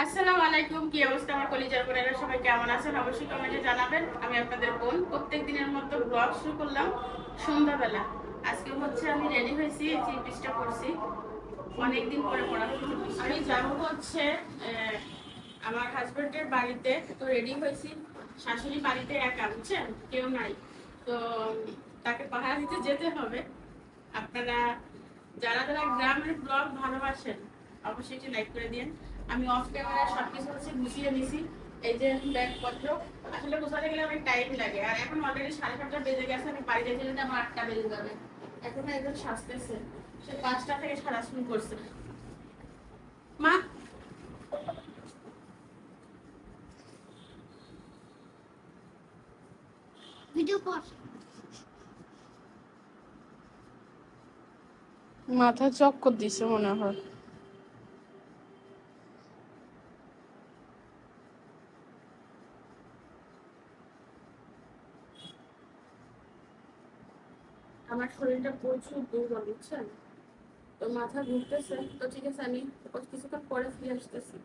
আসসালামু আলাইকুম, কি অবস্থা আমার কলিজার বোনেরা সবাই কেমন আছেন? অবশ্যই কমেন্টে জানাবেন। আমি আপনাদের বোন। প্রত্যেক দিনের মতো ব্লগ শুরু করলাম আজকে হচ্ছে আমি রেডি হয়েছি অনেকদিন পরে পড়া আমি হচ্ছে আমার বাড়িতে। তো রেডি হয়েছি। শাশুড়ি বাড়িতে একা, বুঝছেন? কেউ নাই। তো তাকে পাহাড় দিতে যেতে হবে। আপনারা যারা যারা গ্রামের ব্লগ ভালোবাসেন, অবশ্যই লাইক করে দিন। আমি অফ ক্যামেরায় সব কিছু হচ্ছে গুছিয়ে নিছি। এই যে ব্যাগপত্র। আসলে গোছাতে গেলে অনেক টাইম লাগে। আর এখন অলরেডি সাড়ে সাতটা বেজে গেছে আমি বাড়ি যেতে যেতে আমার আটটা বেজে যাবে। এখন একজন সাজতেছে। সে পাঁচটা থেকে সারা শুরু করছে। মা! ভিডিও মাথা চক্কর দিছে মনে হয়। শরীরটা প্রচুর দুর্বল বুঝছেন? তো মাথা ঘুরতেছে। তো ঠিক আছে আমি কিছুক্ষণ পরে ফিরে আসতেছি।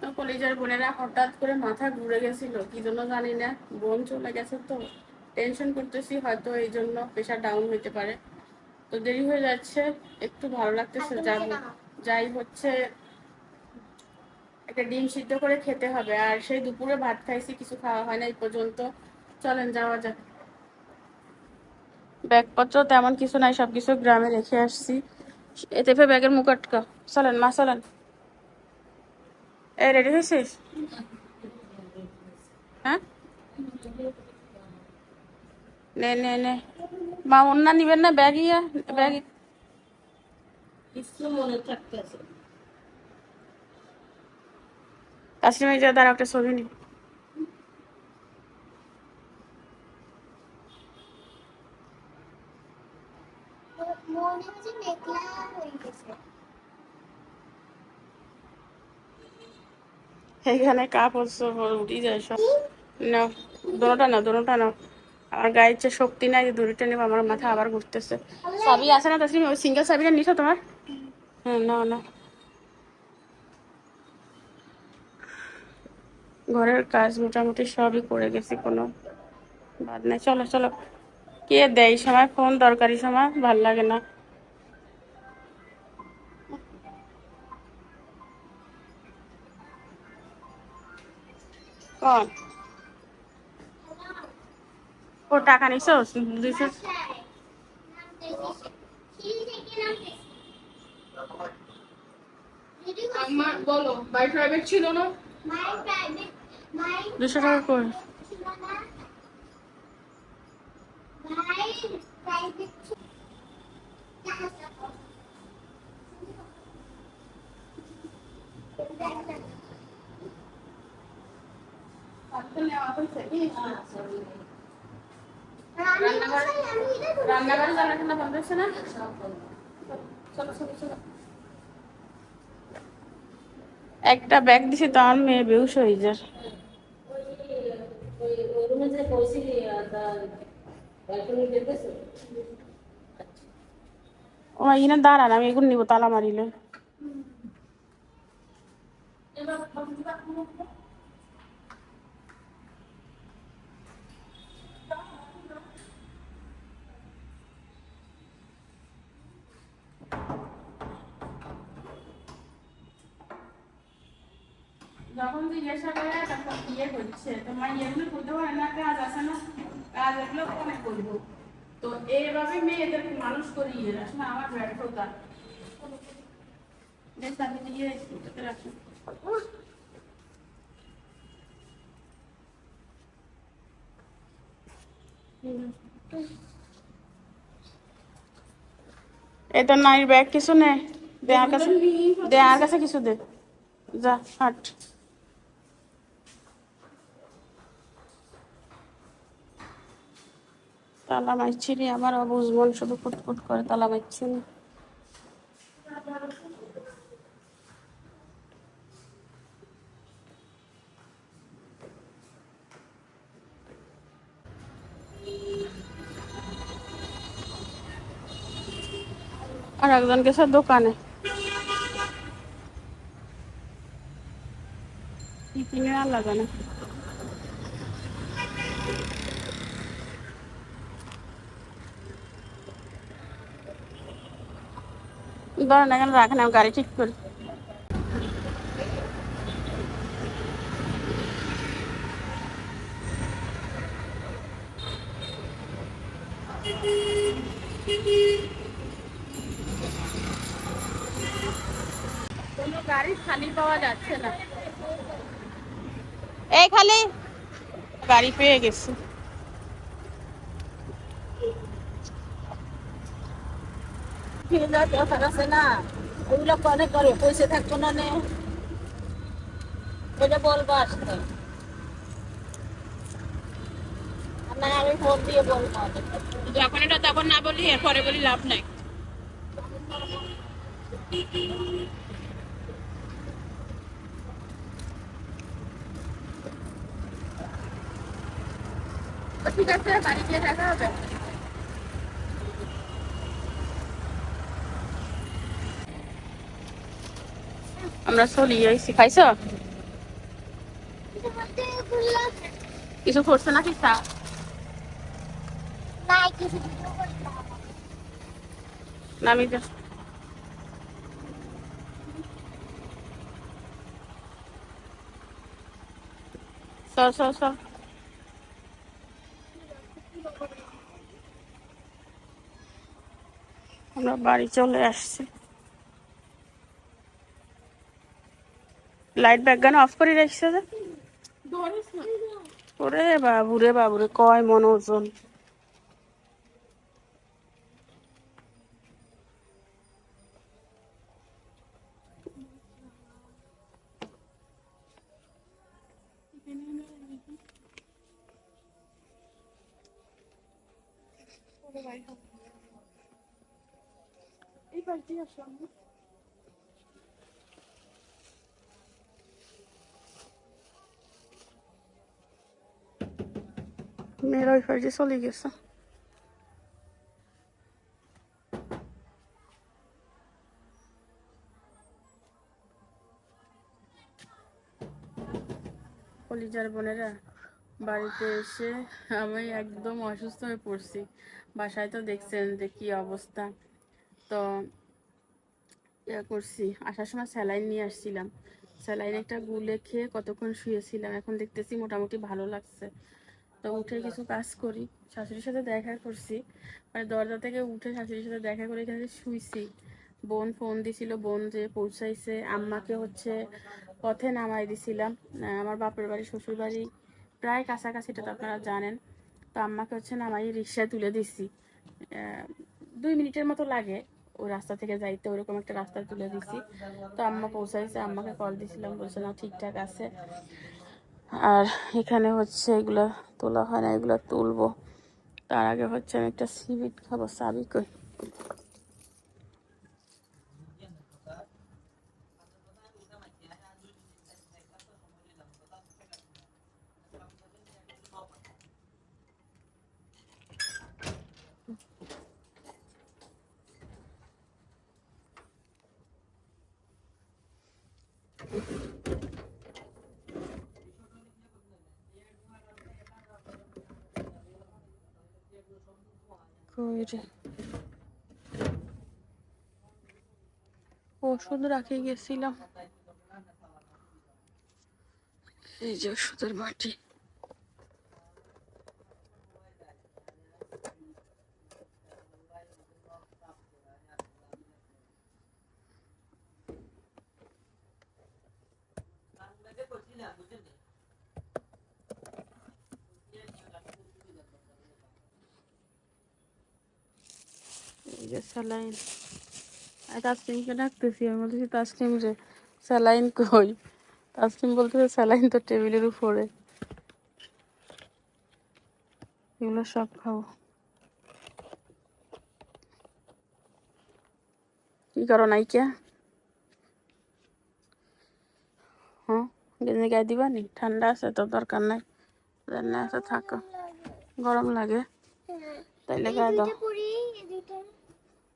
তো কলেজের বোনেরা হঠাৎ করে মাথা ঘুরে গেছিল। কি জন্য জানি না। বোন চলে গেছে তো। টেনশন করতেছি হয়তো এই জন্য প্রেশার ডাউন হইতে পারে। তো দেরি হয়ে যাচ্ছে একটু ভালো লাগতেছে। যাব যাই হচ্ছে একটা ডিম সিদ্ধ করে খেতে হবে। আর সেই দুপুরে ভাত খাইছি কিছু খাওয়া হয় না এই পর্যন্ত। চলেন যাওয়া যাক। ব্যাগপত্র তেমন কিছু নাই সবকিছু গ্রামে রেখে আসছি। এতে ফে ব্যাগের মুখ আটকা। চলেন মা চলেন। এ রেডি হয়েছিস? হ্যাঁ? নে নে নে। মা অন্য নিবেন না? ব্যাগ ইয়া ব্যাগ কিছু মনে তাসলিমা যা দাঁড়া একটা ছবি নি মনে হচ্ছে মেঘলা হয়ে এখানে কাপড় উঠি যায় সব। না দোনোটা না দোনোটা না আমার গায়ের যে শক্তি নাই, যে দড়িটা নেব, আমার মাথা আবার ঘুরতেছে। চাবি আছে না তাসলিম ওই সিঙ্গেল চাবিটা নিছো তোমার? হ্যাঁ না না ঘরের কাজ মোটামুটি সবই করে গেছি, কোনো বাদ নাই। চলো চলো। কে দেয় সময়? ফোন দরকারি সময় ভালো লাগে না। কন ও টাকা নিছো দুইশো? আমার বলো বাই প্রাইভেট ছিল না? মাই প্রাইভেট মাই দুশো টাকা কই ছিল না মাই প্রাইভেট রান্নাঘরে একটা ব্যাগ দিছি তো আমার মেয়ে বেউস হয়ে যায়। ও এখানে দাঁড়ান, আমি এগুলো নিবো, তালা মারিলে। যখন জিজ্ঞাসা করে তখন ইয়ে করছে তোমার ইয়েগুলো করতে পারে না, কাজ আছে না? কাজ এগুলো কমে করব। তো এইভাবে মেয়েদেরকে মানুষ করিয়ে আসলে আমার ব্যর্থতা। বেশ আমি দিয়ে এটাতে রাখুন এই ব্যাগ কিছু নেই দে আর কাছে দে কাছে কিছু দে। যা হাট। তালা মারছি রে আমার অবুজ মন শুধু ফুটফুট করে তালা মারছে না আর একজন গেছে দোকানে। কি কিনে আল্লাহ জানে? ধরেন এখানে রাখেন আমি গাড়ি ঠিক করি। কোনো গাড়ি খালি পাওয়া যাচ্ছে না। এই খালি। গাড়ি পেয়ে গেছি। ব্যাপার আছে না। ওইগুলো কনে করে পয়সা থাকব না নে। ওইটা বলব আসতে আমি ফোন দিয়ে বলব। যখন এটা তখন না বলি এরপরে বলি লাভ নাই। ঠিক আছে বাড়ি গিয়ে দেখা হবে। আমরা চলি আইসি খাইছো কিছু করছে ভিডিও করলাম নামি যা। সর সর আমরা বাড়ি চলে আসছি। লাইট ব্যাগগান অফ করে রাখছে যে ওরে বাবুরে বাবুরে কয় মন ওজন। মেয়েরা ওই পাশে চলে গেছে কলিজার বোনেরা, বাড়িতে এসে আমি একদম অসুস্থ হয়ে পড়ছি। বাসায় তো দেখছেন যে কি অবস্থা। তো ইয়া করছি, আসার সময় স্যালাইন নিয়ে আসছিলাম। স্যালাইন একটা গুলে খেয়ে কতক্ষণ শুয়েছিলাম, এখন দেখতেছি মোটামুটি ভালো লাগছে। তো উঠে কিছু কাজ করি, শাশুড়ির সাথে দেখা করছি। মানে দরজা থেকে উঠে শাশুড়ির সাথে দেখা করে এখানে শুইছি। বোন ফোন দিছিল, বোন যে পৌঁছাইছে, আম্মাকে হচ্ছে পথে নামাই দিছিলাম। আমার বাপের বাড়ি, শ্বশুর বাড়ি প্রায় কাছাকাছি, এটা তো আপনারা জানেন। তো আম্মাকে হচ্ছে নামাই রিক্সায় তুলে দিছি। দুই মিনিটের মতো লাগে ওই রাস্তা থেকে যাইতে, ওরকম একটা রাস্তা তুলে দিছি। তো আম্মা পৌঁছাইছে, আম্মাকে কল দিছিলাম, বলছে, না, ঠিকঠাক আছে। আর এখানে হচ্ছে এগুলো তোলা হয় না, এগুলো তুলবো। তার আগে হচ্ছে আমি একটা সিবিট খাব সাবিক কই ওষুধ রাখে গেছিলাম। এই যে ওষুধের বাটি। যে স্যালাইন। তাসলিমকে ডাকতেছি, আমি বলতেছি তাসলিম রে স্যালাইন কই? তাসলিম বলতেছে, স্যালাইন তো টেবিলের উপরে। এগুলো সব খাব। কি করো নাইকিয়া? হ্যাঁ গেঞ্জি গায়ে দিবা নি? ঠান্ডা আছে তো, দরকার নাই। আছে থাকো। গরম লাগে। তাইলে গায়ে দাও।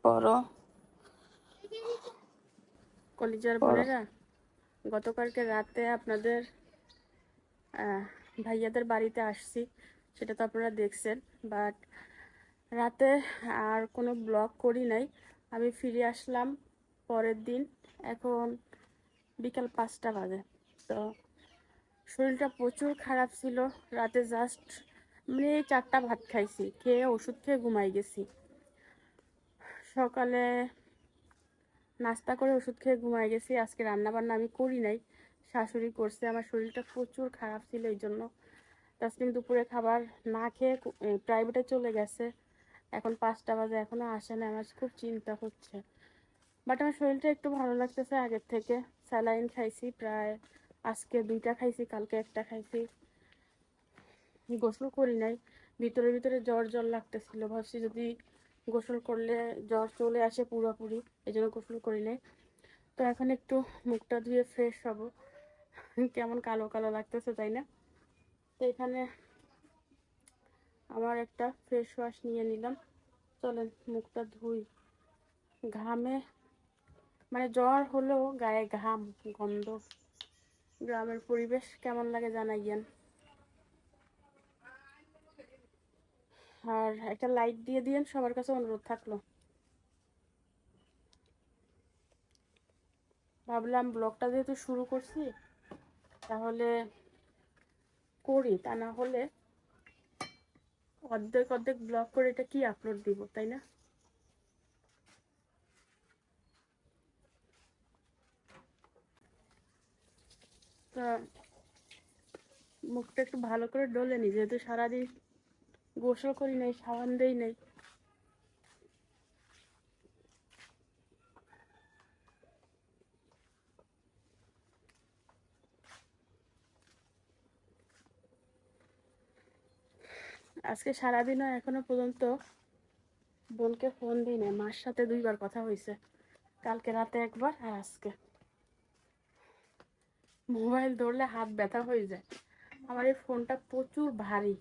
পরো কলিজার বোনেরা গতকালকে রাতে আপনাদের ভাইয়াদের বাড়িতে আসছি সেটা তো আপনারা দেখছেন বাট রাতে আর কোনো ব্লগ করি নাই। আমি ফিরে আসলাম পরের দিন এখন বিকাল পাঁচটা বাজে। তো শরীরটা প্রচুর খারাপ ছিল রাতে জাস্ট মানে চারটা ভাত খাইছি খেয়ে ওষুধ খেয়ে ঘুমাই গেছি। সকালে নাস্তা করে ওষুধ খেয়ে ঘুমাই গেছি। আজকে রান্না বান্না আমি করি নাই, শাশুড়ি করছে। আমার শরীরটা প্রচুর খারাপ ছিল এই জন্য। তাসলিম দুপুরে খাবার না খেয়ে প্রাইভেটে চলে গেছে। এখন পাঁচটা বাজে এখনও আসে না আমার খুব চিন্তা হচ্ছে। বাট আমার শরীরটা একটু ভালো লাগতেছে আগের থেকে। স্যালাইন খাইছি প্রায়, আজকে দুইটা খাইছি, কালকে একটা খাইছি। গোসল করি নাই। ভিতরে ভিতরে জ্বর জ্বর লাগতেছিল। ভাবছি যদি গোসল করলে জ্বর চলে আসে পুরোপুরি এই জন্য গোসল করি নাই। তো এখন একটু মুখটা ধুয়ে ফ্রেশ হব। কেমন কালো কালো লাগতেছে, তাই না? তো এখানে আমার একটা ফেস ওয়াশ নিয়ে নিলাম। চলেন, মুখটা ধুই। ঘামে মানে জ্বর হলেও গায়ে ঘাম, গন্ধ। গ্রামের পরিবেশ কেমন লাগে জানাইয়েন। আর একটা লাইট দিয়ে দিয়েন, সবার কাছে অনুরোধ থাকল। ভাবলাম ব্লগটা যেহেতু শুরু করছি, তাহলে করি, তা না হলে অর্ধেক অর্ধেক ব্লগ করে এটা কি আপলোড দিব, তাই না? মুখটা একটু ভালো করে ডলে নি, যেহেতু সারাদিন গোসল করি নাই, সাবান দেই নাই। আজকে সারাদিনও এখনও পর্যন্ত বোনকে ফোন দিই না মার সাথে দুইবার কথা হয়েছে কালকে রাতে একবার আর আজকে। মোবাইল ধরলে হাত ব্যথা হয়ে যায়। আমার এই ফোনটা প্রচুর ভারী।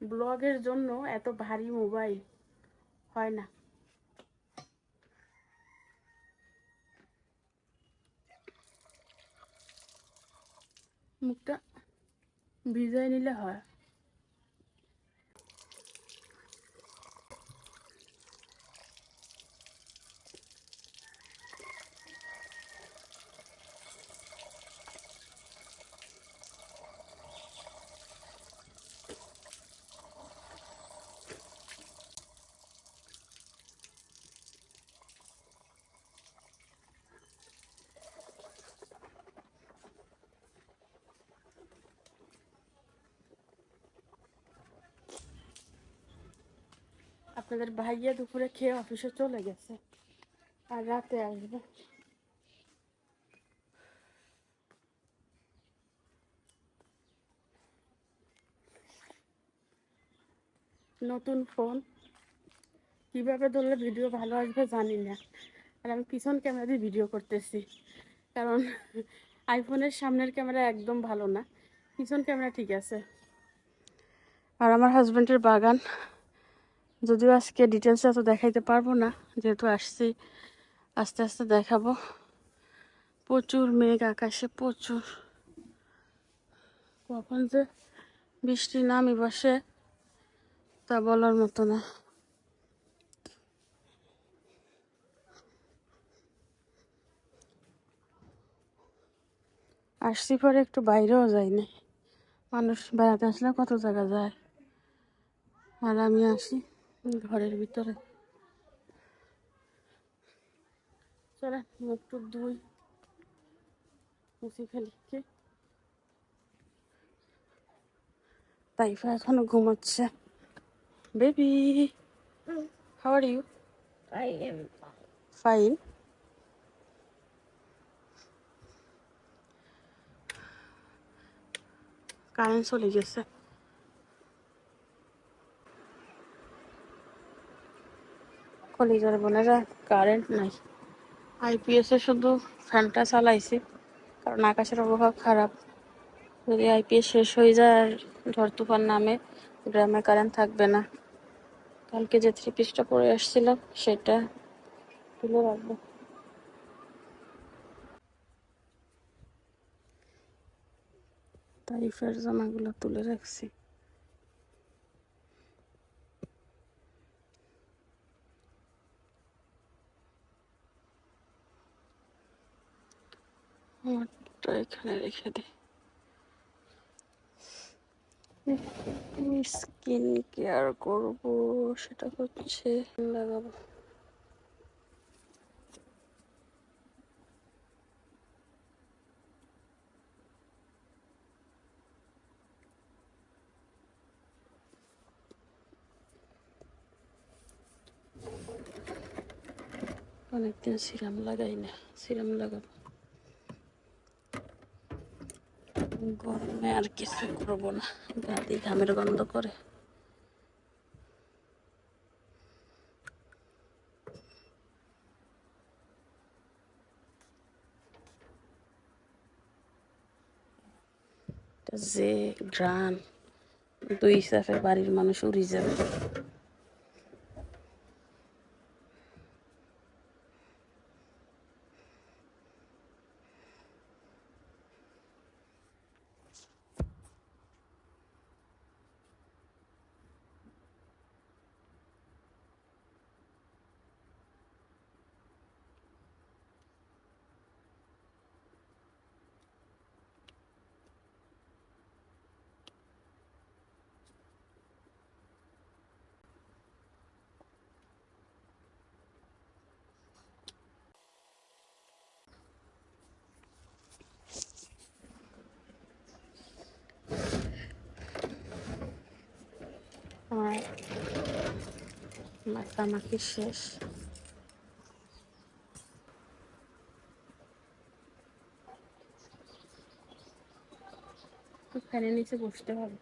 ব্লগের জন্য এত ভারী মোবাইল হয় না। মুখটা ভিজাই নিলে হয়। আপনাদের ভাইয়া দুপুরে খেয়ে অফিসে চলে গেছে। আর রাতে আসবে। নতুন ফোন। কীভাবে ধরলে ভিডিও ভালো আসবে জানি না। আর আমি পিছন ক্যামেরা দিয়ে ভিডিও করতেছি। কারণ আইফোনের সামনের ক্যামেরা একদম ভালো না। পিছন ক্যামেরা ঠিক আছে। আর আমার হাজব্যান্ডের বাগান। যদিও আজকে ডিটেলস এত দেখাইতে পারব না, যেহেতু আসছি, আস্তে আস্তে দেখাবো। প্রচুর মেঘ, আকাশে প্রচুর। কখন যে বৃষ্টি নামি বসে, তা বলার মতো না। আসছি পরে একটু বাইরেও যাইনি মানুষ বেড়াতে আসলে কত জায়গা যায়? আর আমি আসি। ঘরের ভিতরে। চলে, মুখ টুক ধুই, মুছি ফেলি, কি? তাইফা এখনও ঘুমাচ্ছে। Baby how are you fine current চলে গেছে। কলিজার বোনেরা কারেন্ট নাই। আইপিএস শুধু ফ্যানটা চালাইছি, কারণ আকাশের অবহাওয়া খারাপ। যদি আইপিএস শেষ হয়ে যায় আর ঝড় তুফান নামে গ্রামে কারেন্ট থাকবে না। কালকে যে থ্রি পিসটা পরে আসছিলাম, সেটা তুলে রাখব। তারিফের জামাগুলো তুলে রাখছি। এখানে রেখে দিই স্কিন কেয়ার করব, সেটা হচ্ছে লাগাবো। অনেকদিন সিরাম লাগাই না, সিরাম লাগাবো। গরমে আর কিছু করব না। গাদি ঘামের গন্ধ করে। যে গ্রান দুই সাফে বাড়ির মানুষ উড়ি যাবে আমার মাখামাখি শেষ। ফ্যানের নিচে বসতে হবে।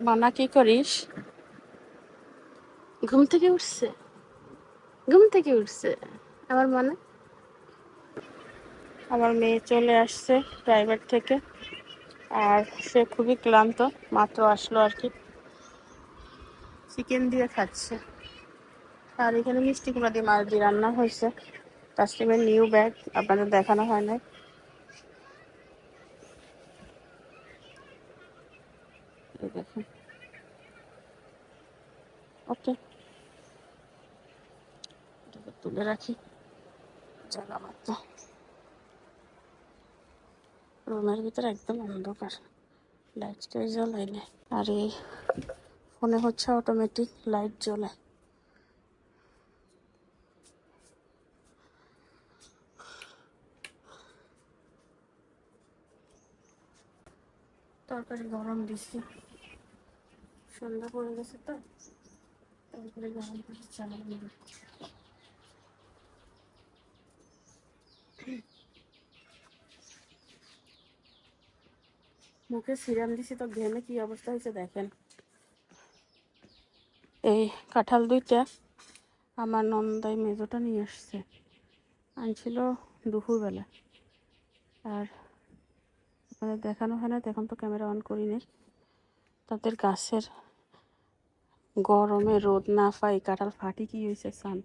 মানা কি করিস? ঘুম থেকে উঠছে। ঘুম থেকে উঠছে। আমার মনে আমার মেয়ে চলে আসছে প্রাইভেট থেকে। আর সে খুবই ক্লান্ত, মাত্র আসলো আর কি। চিকেন দিয়ে খাচ্ছে। আর এখানে মিষ্টি কুমড়া দিয়ে মাছ দিয়ে রান্না হয়েছে। তাসলিমের নিউ ব্যাগ আপনাদের দেখানো হয় নাই। ওকে তুলে রাখি। জায়গা মতো রুমের ভিতরে একদম অন্ধকার। লাইট কেউ জ্বলাই না আর এই ফোনে হচ্ছে অটোমেটিক লাইট জ্বলে। তরকারি গরম দিছি। সন্ধ্যা পড়ে গেছে তো। তরকারি গরম করে চালাই মুখে সিরাম দিছি তো ঘেমে কি অবস্থা হয়েছে দেখেন। এই কাঁঠাল দুইটা আমার নন্দাই মেজোটা নিয়ে আসছে। আনছিল দুপুরবেলা। আর আপনাদের দেখানো হয় না তো এখন তো ক্যামেরা অন করি নি তাদের গাছের গরমে রোদ না পাই কাঁঠাল ফাটি কি হয়েছে সান।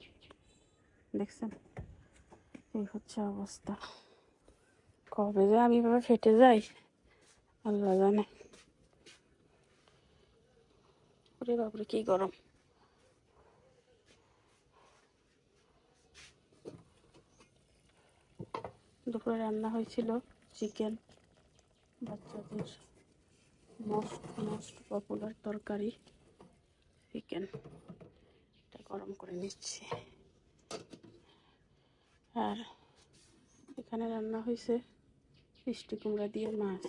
দেখছেন? এই হচ্ছে অবস্থা। কবে যে আমি এভাবে ফেটে যাই আল্লাহ জানে। ওরে বাপরে, কি গরম। দুপুরে রান্না হয়েছিল চিকেন। বাচ্চাদের মোস্ট মোস্ট পপুলার তরকারি চিকেন এটা গরম করে নিচ্ছি। আর এখানে রান্না হয়েছে মিষ্টি কুমড়া দিয়ে মাছ।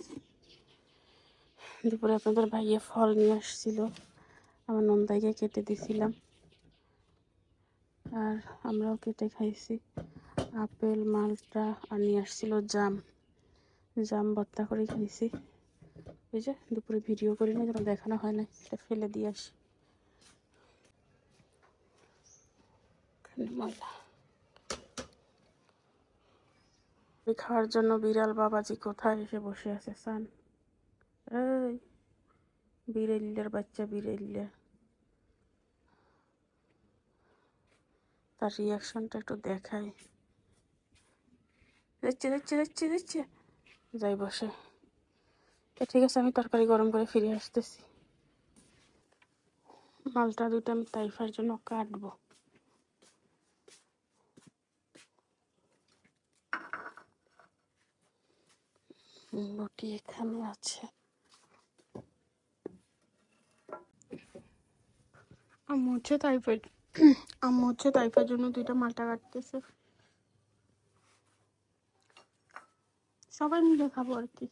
দুপুরে আপনাদের ভাইয়ে ফল নিয়ে আসছিল। আমার নন্দাইকে কেটে দিছিলাম। আর আমরাও কেটে খাইছি। আপেল, মালটা আর নিয়ে আসছিল জাম। জাম ভর্তা করে খাইছি। ওই যে, দুপুরে ভিডিও করি না যেন দেখানো হয় না এটা ফেলে দিয়ে আসি। খাওয়ার জন্য বিড়াল বাবাজি কোথায়? এসে বসে আছে, সান। এই বিড়েলিয়ার বাচ্চা বিড়েলিয়া তার রিয়াকশনটা একটু দেখাই। দেখছে দেখছে দেখছে দেখছে যাই বসে। তো ঠিক আছে, আমি তরকারি গরম করে ফিরে আসতেছি। মালটা দুটো আমি তাইফার জন্য কাটবো। রুটি এখানে আছে। আম্মু হচ্ছে টাইফয়েড আম্মু হচ্ছে তাইফার জন্য দুইটা মালটা কাটতেছে। সবাই মিলে খাব আর কি।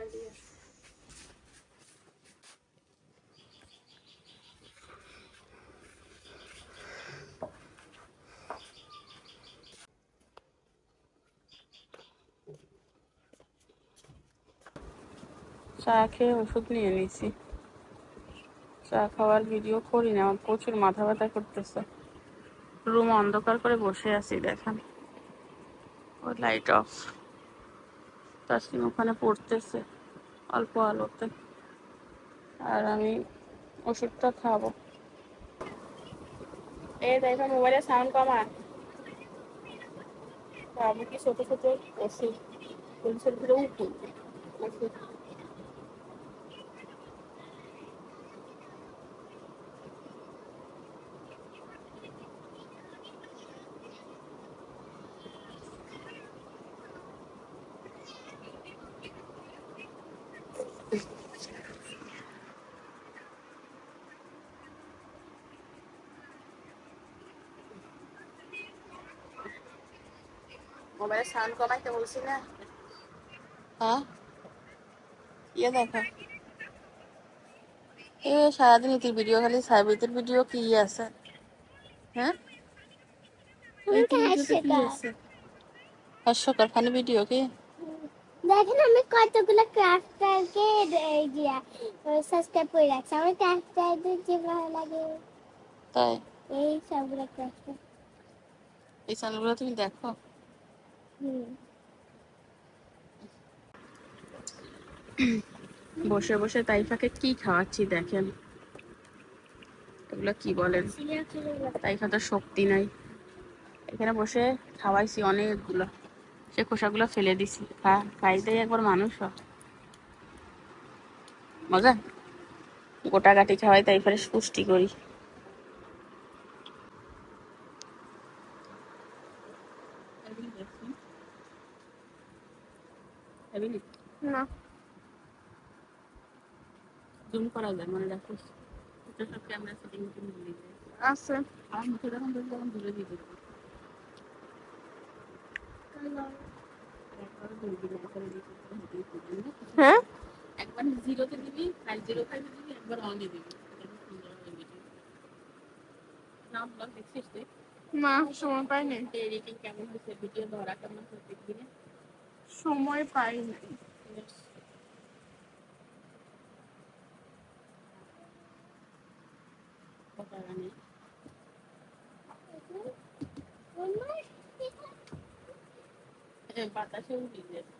তাইফার দিয়ে। চা খেয়ে ওষুধ নিয়ে নিয়েছি। চা খাওয়ার ভিডিও করি না আমার প্রচুর মাথা ব্যথা করতেছে। রুম অন্ধকার করে বসে আছি, দেখেন। ওই লাইট অফ তাসলিম ওখানে পড়তেছে, অল্প আলোতে। আর আমি ওষুধটা খাব। এই দেখো, মোবাইলে সাউন্ড কমা খাব কি ছোট ছোট ওষুধ? পুলিশের ভিতরে উঠুন ওষুধ মোবাইলে সাউন্ড কমাইতে বলছি না। হ্যাঁ? ইয়ে দেখো। এ সারাদিন ইতির ভিডিও খালি সাইবিতের ভিডিও কি আছে? হ্যাঁ? হাস্যকর ফানি ভিডিও কি? দেখেন আমি কতগুলো ক্রাফটারকে দিয়া সাবস্ক্রাইব করে রাখছি। আমার ক্রাফটারদের যে ভালো লাগে তাই? এই সবগুলো ক্রাফটার। এই চ্যানেলগুলো তুমি দেখো? বসে বসে তাইফাকে কি খাওয়াচ্ছি দেখেন। এগুলো কি বলেন? তাইফা তো শক্তি নাই। এখানে বসে খাওয়াইছি অনেকগুলো। সে খোসাগুলো ফেলে দিছি। খাইতেই একবার মানুষ। মজা? গোটা গাটি খাওয়াই তাইফারে পুষ্টি করি। জুম করা যায় মনে রাখিস? এটা সব ক্যামেরা সেটিং ভুলে যায় আছে। আমার মুখে যখন ধরবি তখন দূরে দিয়ে দেবো। না হ্যাঁ? একবার জিরোতে দিবি জিরো ফাইভে দিবি একবার অনে দিবি। নাম ব্লগ দেখছিস না সময় পাইনি। এডিটিং কেমন হয়েছে? ভিডিও ধরা কেমন সময় পাইনি কথা নেই বাতাসে উঠে যায়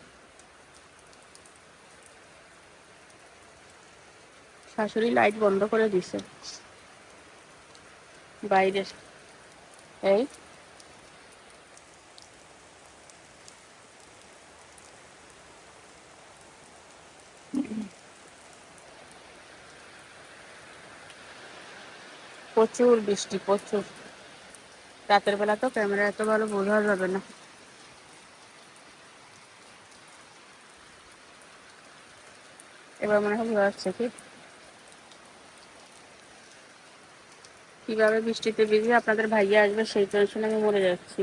শাশুড়ি লাইট বন্ধ করে দিছে। বাইরে। এই। প্রচুর বৃষ্টি, প্রচুর। রাতের বেলা তো ক্যামেরা এত ভালো বোঝা যাবে না। এবার মনে হয় বোঝা যাচ্ছে কি কীভাবে বৃষ্টিতে ভিজে আপনাদের ভাইয়া আসবে, সেই টেনশনে আমি মরে যাচ্ছি।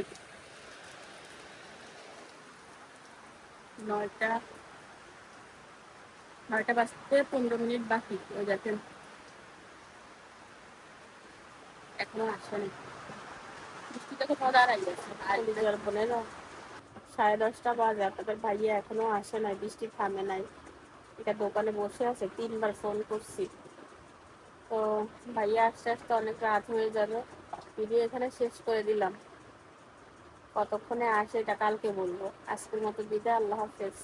নয়টা নয়টা বাজতে পনেরো মিনিট বাকি, ওই দেখেন। এখনও আসেনি। বৃষ্টিটা কোথাও দাঁড়াই গেছে বলে না, সাড়ে দশটা বাজে, আপনাদের ভাইয়া এখনও আসে নাই, বৃষ্টি থামে নাই। এটা দোকানে বসে আছে, তিনবার ফোন করছি। তো ভাইয়া আস্তে আস্তে অনেক রাত হয়ে যাবে ভিডিও এখানে শেষ করে দিলাম। কতক্ষণে আসে এটা কালকে বলব। আজকের মতো বিদায়, আল্লাহ হাফেজ।